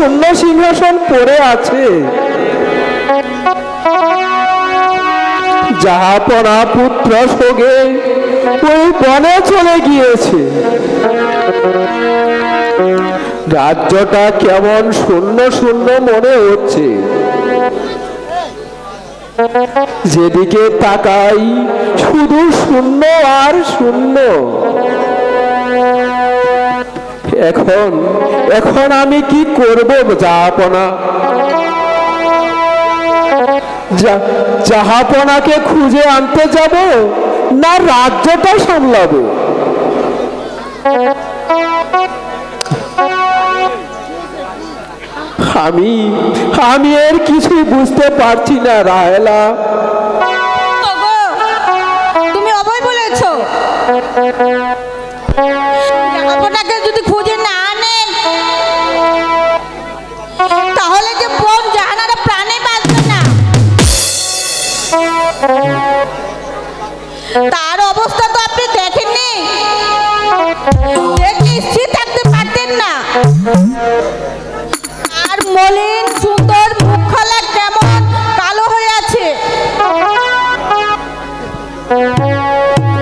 শূন্য সিংহাসন পড়ে আছে। যাহা যাহাপনা পুত্র সঙ্গে ওই বনে চলে গিয়েছে। রাজ্যটা কেমন শূন্য শূন্য মনে হচ্ছে। যেদিকে তাকাই শুধু শূন্য আর শূন্য। এখন এখন আমি কি করব যাপনা যা- জাহাপনাকে খুঁজে আনতে যাব, না রাজ্যটা সামলাবো? আমি আমি এর কিছুই বুঝতে পারছি না রাহেলা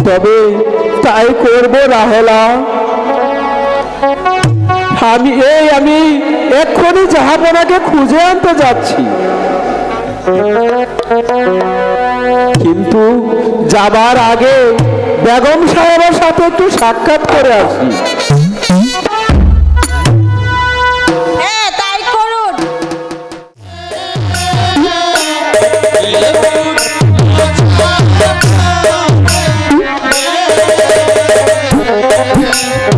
তবে তাই করব রাহেলা। আমি এই আমি এক্ষুনি জাহাপনাকে খুঁজে আনতে যাচ্ছি। কিন্তু যাবার আগে বেগম সাহেবের সাথে একটু সাক্ষাৎ করে আসি। হ্যাঁ তাই করুন। Música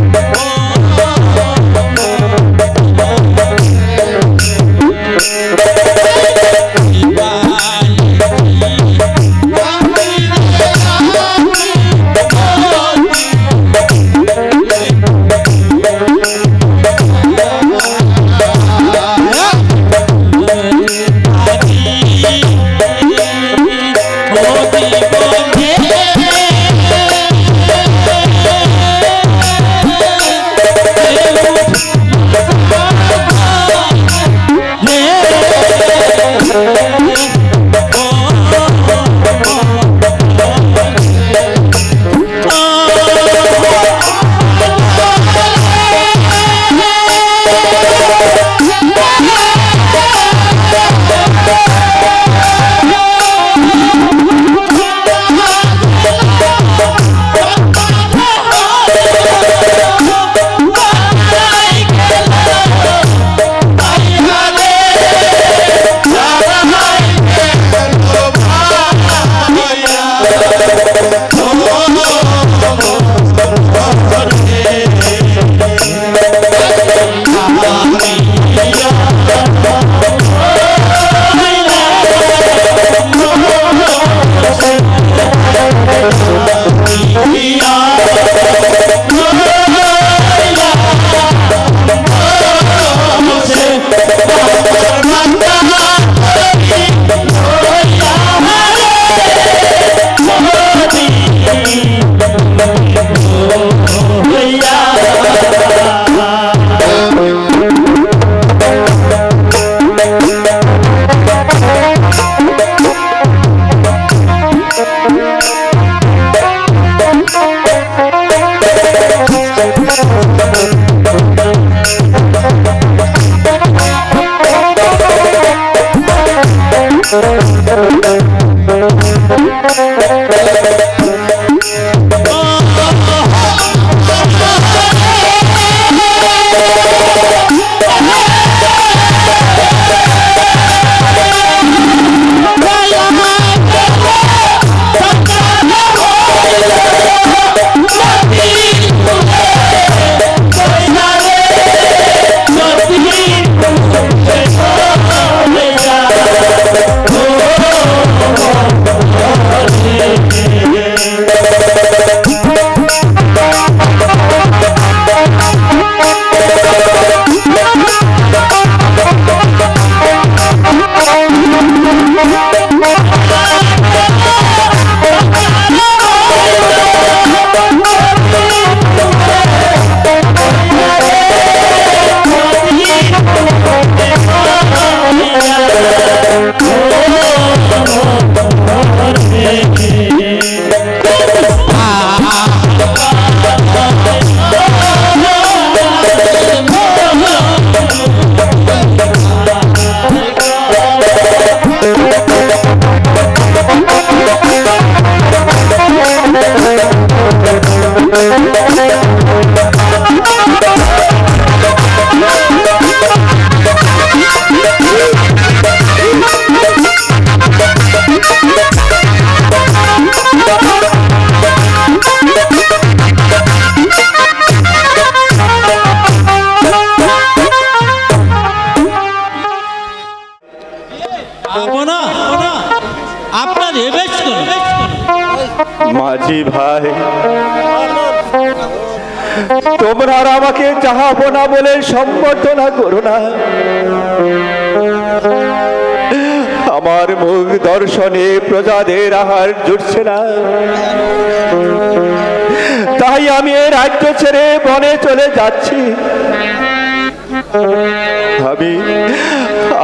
না আপনার এবেশ করুন। মাঝি ভাই, তোমরা আমাকে চাহাবো না বলে সম্বর্ধনা করো না। আমার মুখ দর্শনে প্রজাদের আহার জুটছে না। তাই আমি এই রাজ্য ছেড়ে বনে চলে যাচ্ছি। আমি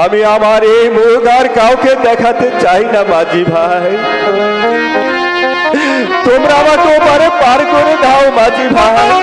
আমি আমার এই মুখ আর কাউকে দেখাতে চাই না, মাঝি ভাই। তোমরা আমাকে ওপারে পার করে দাও, মাঝি ভাই।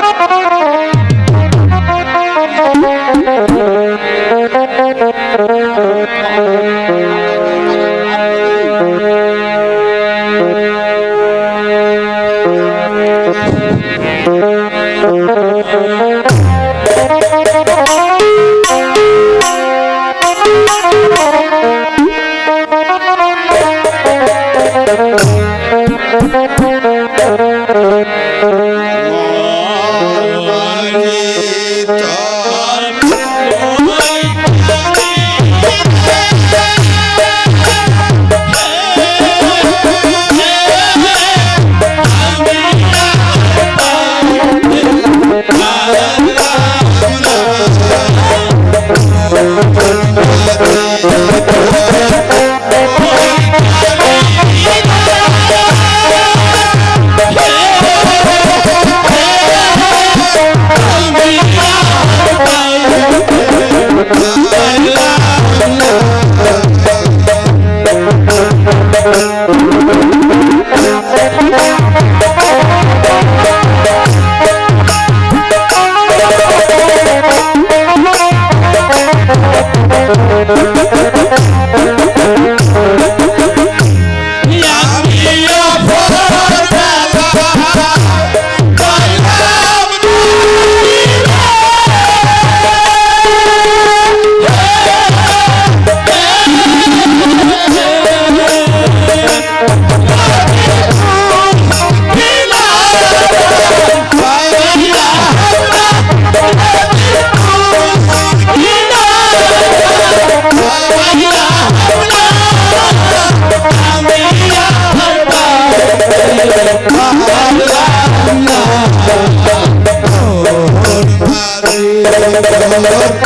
ওই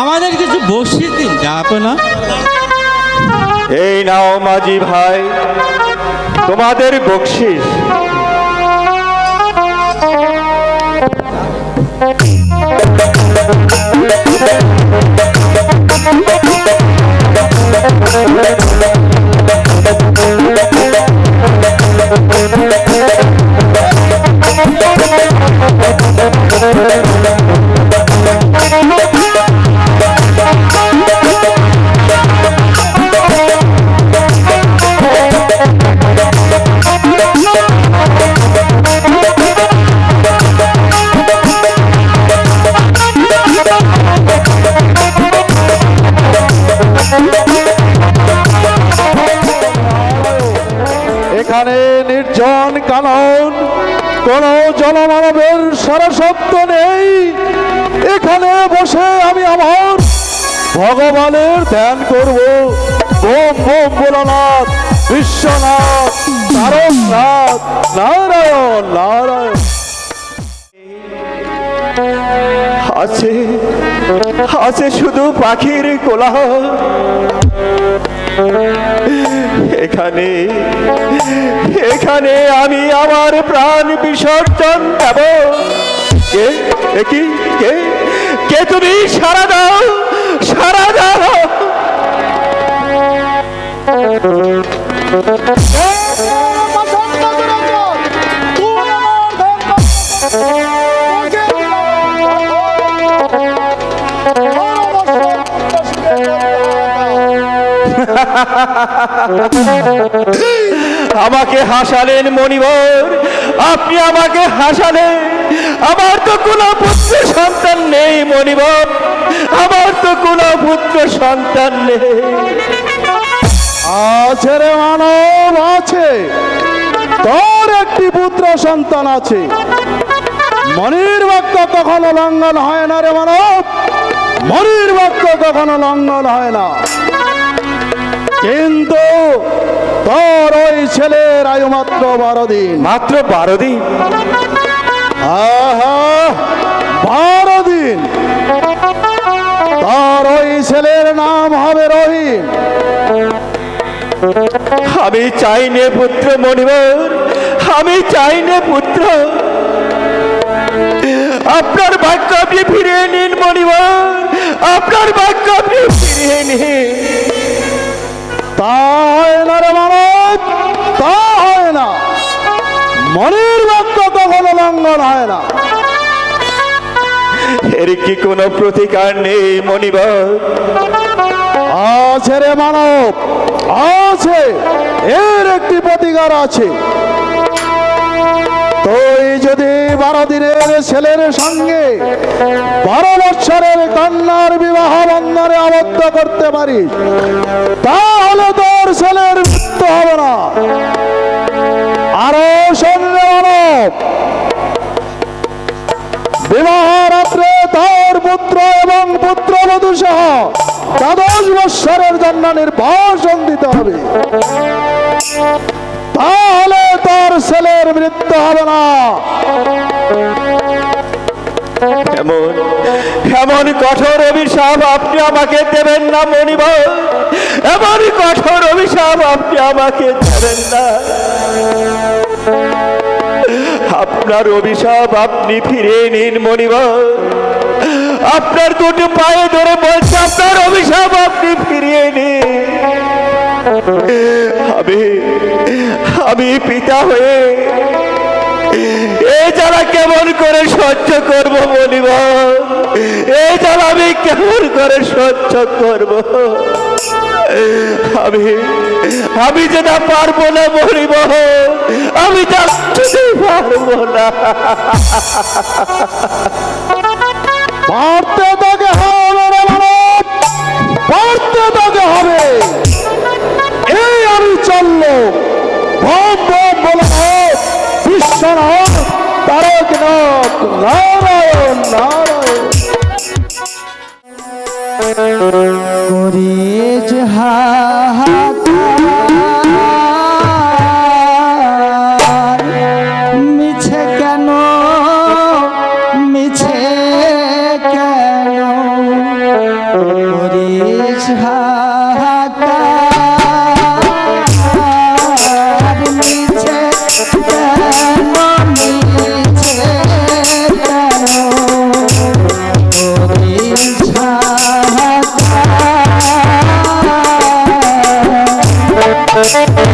আমাদের কিছু বসিয়ে দিন যা না? এই নাও মাঝি ভাই তোমাদের বকশিস। এখানে ধ্যান করব। ওম ওম ভোলানাথ, বিশ্বনাথ, তারকনাথ, নারায়ণ নারায়ণ। আছে আছে শুধু পাখির কোলাহল। এখানে এখানে আমি আমার প্রাণ বিসর্জন দেব। কি, কে কে তুমি সারা দাও সারা দাও। আমাকে হাসালেন মণিবর, আপনি আমাকে হাসালেন। আমার তো কোনো পুত্র সন্তান নেই মণিবর, আমার তো কোনো পুত্র সন্তান নেই। আছে রে মানব আছে। তোর একটি পুত্র সন্তান আছে। মনির বাক্য কখনো লঙ্ঘন হয় না রে মানব। মনির বাক্য কখনো লঙ্ঘন হয় না। কিন্তু তোর ওই ছেলের আয়ু মাত্র বারো দিন। মাত্র বারো দিন? আহা বারো দিন। তার ওই ছেলের নাম হবে রহিম। আমি চাই নে পুত্র মণিবর, আমি চাই নে পুত্র। আপনার বাক্য আপনি ফিরিয়ে নিন মণিবর, আপনার বাক্য আপনি ফিরিয়ে নিন। তা হয় না রে মানব তা হয় না? মনের বাক্য কখনো লঙ্ঘন হয় না। এর কি কোনো প্রতিকার নেই মণিবর? আছে রে মানব, আছে। এর একটি প্রতিকার আছে। তুই যদি বারো দিনের ছেলের সঙ্গে বারো বৎসরের কন্যার বিবাহ বন্ধনে আবদ্ধ করতে পারিস, তাহলে তোর ছেলের মৃত্যু হবে না। আরও সন্ধ্যে মানব, বিবাহ রাত্রে তোর পুত্র এবং পুত্রবধূ সহ দ্বাদশ বৎসরের জন্য নির্বাসন দিতে হবে। তাহলে তোর ছেলের মৃত্যু হবে না। এমন এমন কঠোর অভিশাপ আপনি আমাকে দেবেন না মণিবর এমন কঠোর অভিশাপ আপনি আমাকে দেবেন না। আপনার অভিশাপ আপনি ফিরিয়ে নিন মণিবর আপনার দুটো পায়ে ধরে বলছে, আপনার অভিশাপ আপনি ফিরিয়ে নিন। আমি আমি পিতা হয়ে এই জ্বালা কেমন করে সহ্য করব বলিব? জ্বালা আমি কেমন করে সহ্য করব? আমি আমি যেটা পারব না মরিব, আমি পারব না। Thank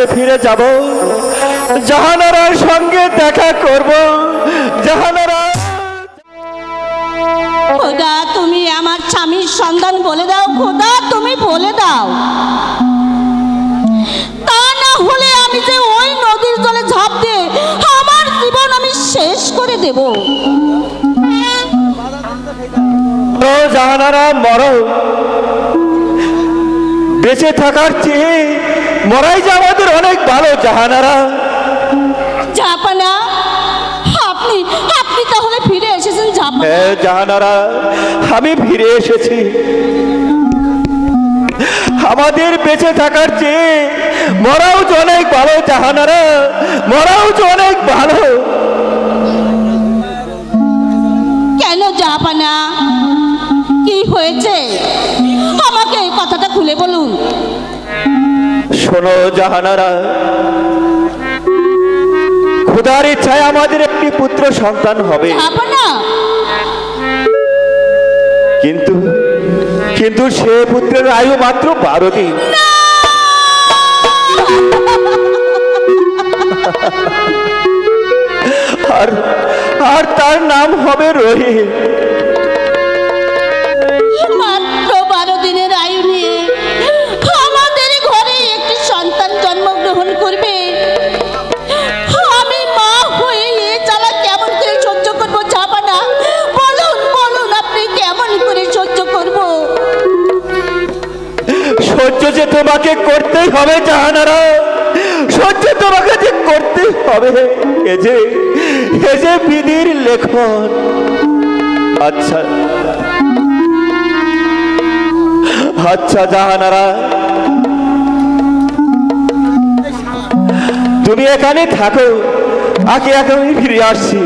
রাজ্যে ফিরে যাব। জাহানারার সঙ্গে দেখা করব। জাহানারা খোদা তুমি আমার স্বামীর সন্ধান বলে দাও। খোদা তুমি বলে দাও। তা না হলে আমি যে ওই নদীর জলে ঝাঁপ দিয়ে আমার জীবন আমি শেষ করে দেব। জাহানারা মরো। বেঁচে থাকার চেয়ে মরাই যে আমাদের অনেক ভালো জাহানারা। জাপানা আপনি আপনি তাহলে ফিরে এসেছেন জাপানা। হ্যাঁ জাহানারা আমি ফিরে এসেছি। আমাদের বেঁচে থাকার চেয়ে মরাও যে অনেক ভালো জাহানারা মরাও যে অনেক ভালো। কেন জাপানা? শোনো জাহানারা। খুদার ইচ্ছায় আমাদের একটি পুত্র সন্তান হবে। কিন্তু কিন্তু সে পুত্রের আয়ু মাত্র বারো দিন। আর আর তার নাম হবে রোহিত সহ্য যে তোমাকে করতেই হবে, জাহানারা। সহ্য তোমাকে যে করতেই হবে, এ যে এ যে বিধির লেখন। আচ্ছা। আচ্ছা জাহানারা। তুমি এখানে থাকো, আগে আমি ফিরে আসছি।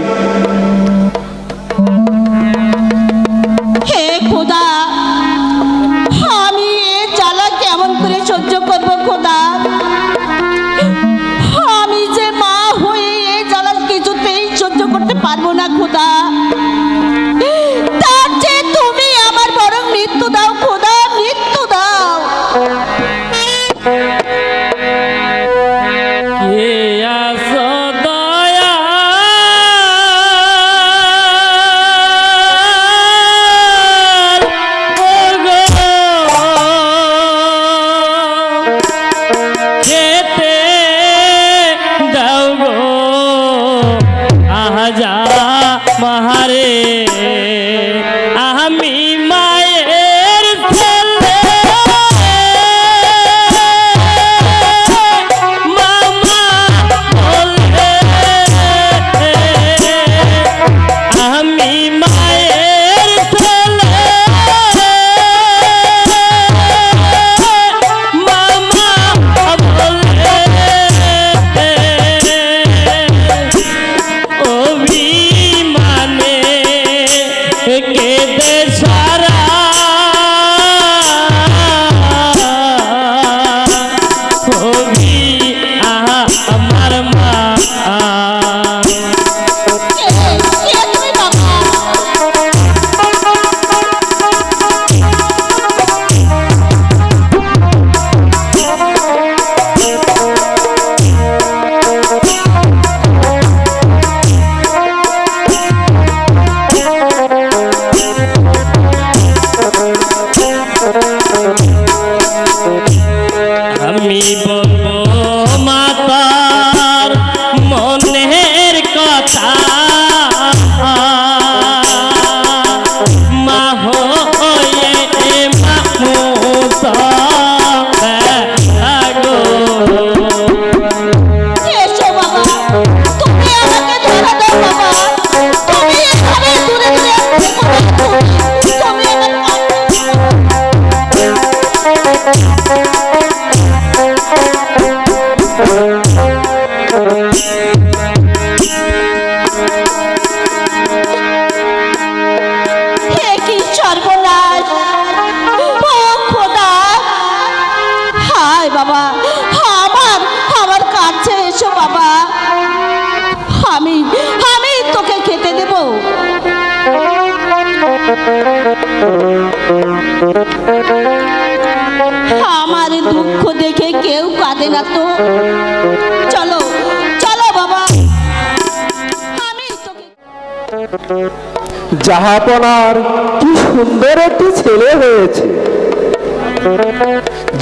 জাহাপনার কি সুন্দর একটি ছেলে হয়েছে।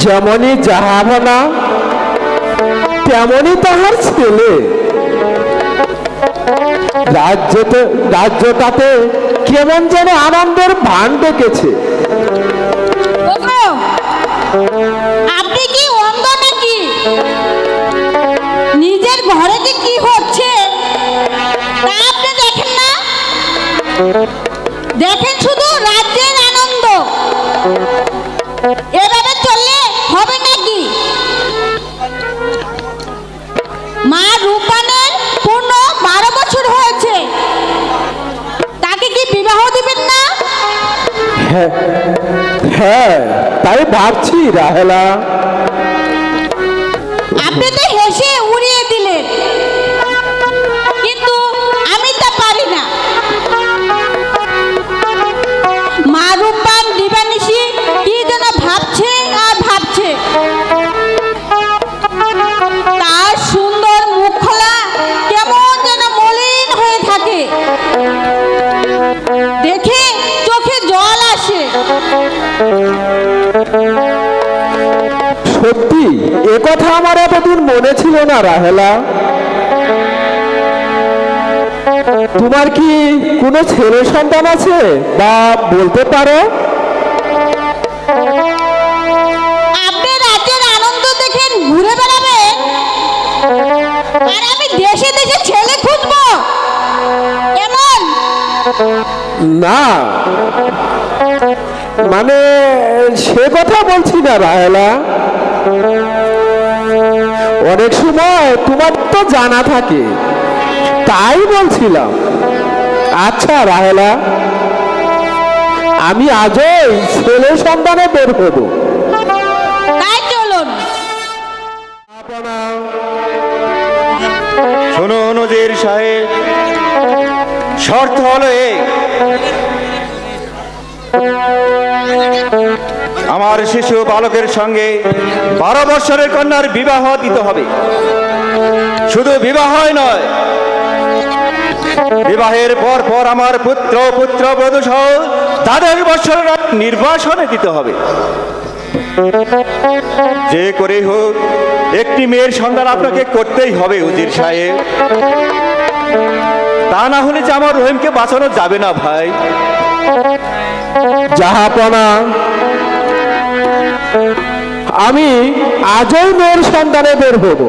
যেমনই জাহাপনা তেমনই তাহার ছেলে। রাজ্যতে, রাজ্যটাতে কেমন যেন আনন্দের ভান ডেকেছে। আপনি কি অন্ধ নাকি? নিজের ঘরে কি দেখেন শুধু রাজ্যের আনন্দ। এভাবে চললে হবে নাকি? মা রূপানের পূর্ণ বারো বছর হয়েছে। তাকে কি বিবাহ দিবেন না? হ্যাঁ হ্যাঁ তাই ভাবছি রাহেলা। আপনি তো কথা আমার এতদিন মনে ছিল না রাহেলা। তোমার কি কোনো ছেলে সন্তান আছে বা বলতে পারো? আপনি রাজ্যের আনন্দ দেখেন ঘুরে আর আমি দেশে দেশে ছেলে খুঁজবো। কেমন? না। মানে সে কথা বলছি না রাহেলা। অনেক সময় তোমার তো জানা থাকে। তাই বলছিলাম। আচ্ছা রাহেলা আমি আজই ছেলে সন্তানে বের হব। তাই চলুন। শোনো নজির সাহেব শর্ত হলো এই। আমার শিশু বালকের সঙ্গে বারো বৎসরের কন্যার বিবাহ দিতে হবে। শুধু বিবাহই নয়, বিবাহের পর পর আমার পুত্র পুত্র, বধূ সহ তাদের বৎসরের নির্বাসনে দিতে হবে। যে করে হোক, একটি মেয়ের সন্ধান আপনাকে করতেই হবে, উজির সাহেব। তা না হলে যে আমার রহিমকে বাঁচানো যাবে না ভাই। জাহাপনা আমি আজই মেয়ের সন্তানে বের হব।